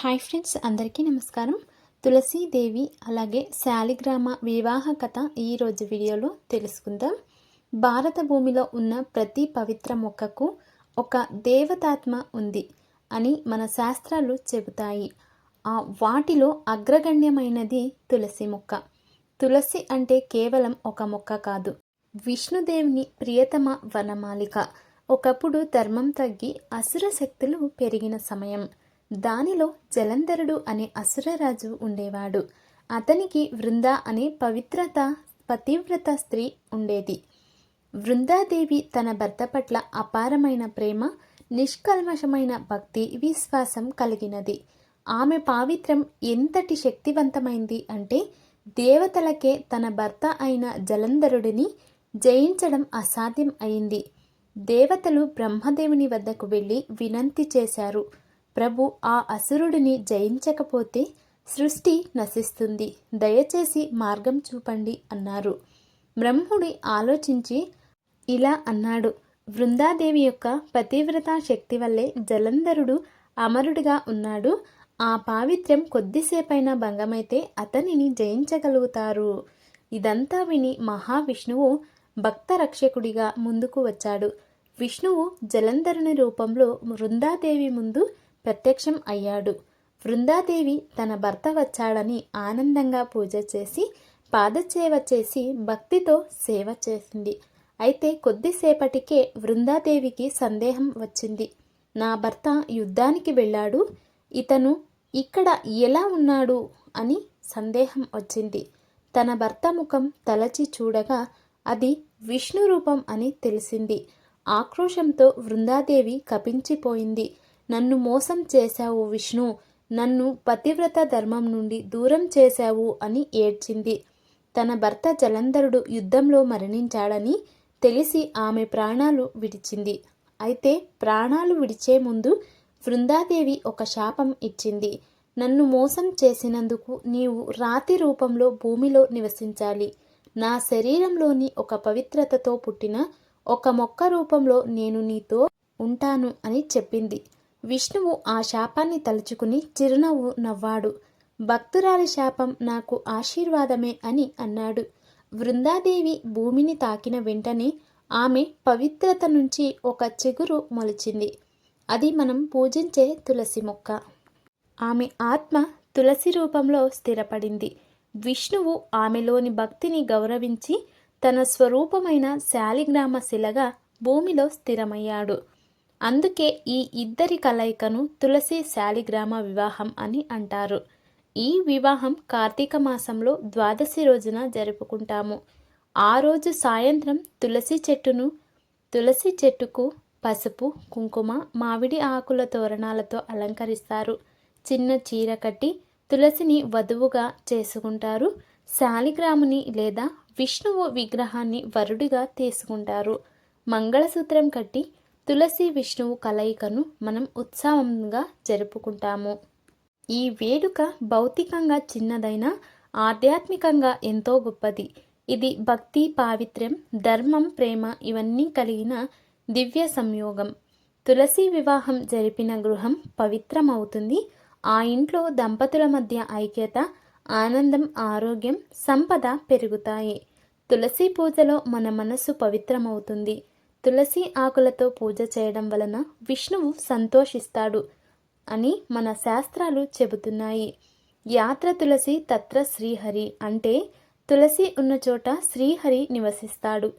Hi friends అందరికీ నమస్కారం. తులసీదేవి అలాగే శాలిగ్రామ వివాహ కథ ఈరోజు వీడియోలో తెలుసుకుందాం. భారత భూమిలో ఉన్న ప్రతి పవిత్ర మొక్కకు ఒక దేవతాత్మ ఉంది అని మన శాస్త్రాలు చెబుతాయి. ఆ వాటిలో అగ్రగణ్యమైనది తులసి మొక్క. తులసి అంటే కేవలం ఒక మొక్క కాదు విష్ణుదేవుని ప్రియతమ వనమాలిక. ఒకప్పుడు ధర్మం తగ్గి అసుర శక్తులు పెరిగిన సమయం. దానిలో జలంధరుడు అనే అసురరాజు ఉండేవాడు. అతనికి వృంద అనే పవిత్రత పతివ్రత స్త్రీ ఉండేది. వృందాదేవి తన భర్త పట్ల అపారమైన ప్రేమ నిష్కల్మషమైన భక్తి విశ్వాసం కలిగినది. ఆమె పావిత్రం ఎంతటి శక్తివంతమైంది అంటే దేవతలకే తన భర్త అయిన జలంధరుడిని జయించడం అసాధ్యం అయింది. దేవతలు బ్రహ్మదేవుని వద్దకు వెళ్ళి వినంతి చేశారు. ప్రభు ఆ అసురుడిని జయించకపోతే సృష్టి నశిస్తుంది. దయచేసి మార్గం చూపండి అన్నారు. బ్రహ్ముడి ఆలోచించి ఇలా అన్నాడు. వృందాదేవి యొక్క పతివ్రత శక్తి వల్లే జలంధరుడు అమరుడిగా ఉన్నాడు. ఆ పావిత్ర్యం కొద్దిసేపైనా భంగమైతే అతనిని జయించగలుగుతారు. ఇదంతా విని మహావిష్ణువు భక్త రక్షకుడిగా ముందుకు వచ్చాడు. విష్ణువు జలంధరుని రూపంలో వృందాదేవి ముందు ప్రత్యక్షం అయ్యాడు. వృందాదేవి తన భర్త వచ్చాడని ఆనందంగా పూజ చేసి పాదసేవ చేసి భక్తితో సేవ చేసింది. అయితే కొద్దిసేపటికే వృందాదేవికి సందేహం వచ్చింది. నా భర్త యుద్ధానికి వెళ్ళాడు. ఇతను ఇక్కడ ఎలా ఉన్నాడు అని సందేహం వచ్చింది. తన భర్త ముఖం తలచి చూడగా అది విష్ణు రూపం అని తెలిసింది. ఆక్రోశంతో వృందాదేవి కపించిపోయింది. నన్ను మోసం చేశావు విష్ణు. నన్ను పతివ్రత ధర్మం నుండి దూరం చేశావు అని ఏడ్చింది. తన భర్త జలంధరుడు యుద్ధంలో మరణించాడని తెలిసి ఆమె ప్రాణాలు విడిచింది. అయితే ప్రాణాలు విడిచే ముందు వృందాదేవి ఒక శాపం ఇచ్చింది. నన్ను మోసం చేసినందుకు నీవు రాతి రూపంలో భూమిలో నివసించాలి. నా శరీరంలోని ఒక పవిత్రతతో పుట్టిన ఒక మొక్క రూపంలో నేను నీతో ఉంటాను అని చెప్పింది. విష్ణువు ఆ శాపాన్ని తలుచుకుని చిరునవ్వు నవ్వాడు. భక్తురాలి శాపం నాకు ఆశీర్వాదమే అని అన్నాడు. వృందాదేవి భూమిని తాకిన వెంటనే ఆమె పవిత్రత నుంచి ఒక చిగురు మొలిచింది. అది మనం పూజించే తులసి మొక్క. ఆమె ఆత్మ తులసి రూపంలో స్థిరపడింది. విష్ణువు ఆమెలోని భక్తిని గౌరవించి తన స్వరూపమైన శాలిగ్రామ శిలగా భూమిలో స్థిరమయ్యాడు. అందుకే ఈ ఇద్దరి కలయికను తులసి శాలిగ్రామ వివాహం అని అంటారు. ఈ వివాహం కార్తీక మాసంలో ద్వాదశి రోజున జరుపుకుంటాము. ఆ రోజు సాయంత్రం తులసి చెట్టును తులసి చెట్టుకు పసుపు కుంకుమ మామిడి ఆకుల తోరణాలతో అలంకరిస్తారు. చిన్న చీర కట్టి తులసిని వధువుగా చేసుకుంటారు. శాలిగ్రాముని లేదా విష్ణువు విగ్రహాన్ని వరుడిగా తీసుకుంటారు. మంగళసూత్రం కట్టి తులసి విష్ణువు కలయికను మనం ఉత్సవంగా జరుపుకుంటాము. ఈ వేడుక భౌతికంగా చిన్నదైనా ఆధ్యాత్మికంగా ఎంతో గొప్పది. ఇది భక్తి పావిత్ర్యం ధర్మం ప్రేమ ఇవన్నీ కలిగిన దివ్య సంయోగం. తులసి వివాహం జరిపిన గృహం పవిత్రమవుతుంది. ఆ ఇంట్లో దంపతుల మధ్య ఐక్యత ఆనందం ఆరోగ్యం సంపద పెరుగుతాయి. తులసి పూజలో మన మనస్సు పవిత్రమవుతుంది. తులసి ఆకులతో పూజ చేయడం వలన విష్ణువు సంతోషిస్తాడు అని మన శాస్త్రాలు చెబుతున్నాయి. యాత్ర తులసి తత్ర శ్రీహరి అంటే తులసి ఉన్న చోట శ్రీహరి నివసిస్తాడు.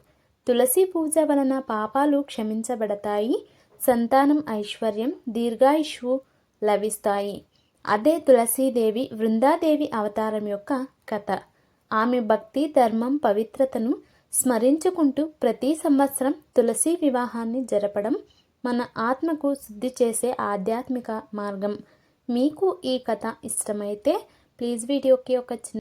తులసి పూజ వలన పాపాలు క్షమించబడతాయి సంతానం ఐశ్వర్యం దీర్ఘాయుషు లభిస్తాయి. అదే తులసీదేవి వృందాదేవి అవతారం యొక్క కథ. ఆమె భక్తి ధర్మం పవిత్రతను స్మరించుకుంటూ ప్రతి సంవత్సరం తులసి వివాహాన్ని జరపడం మన ఆత్మకు శుద్ధి చేసే ఆధ్యాత్మిక మార్గం. మీకు ఈ కథ ఇష్టమైతే ప్లీజ్ వీడియోకి ఒక చిన్న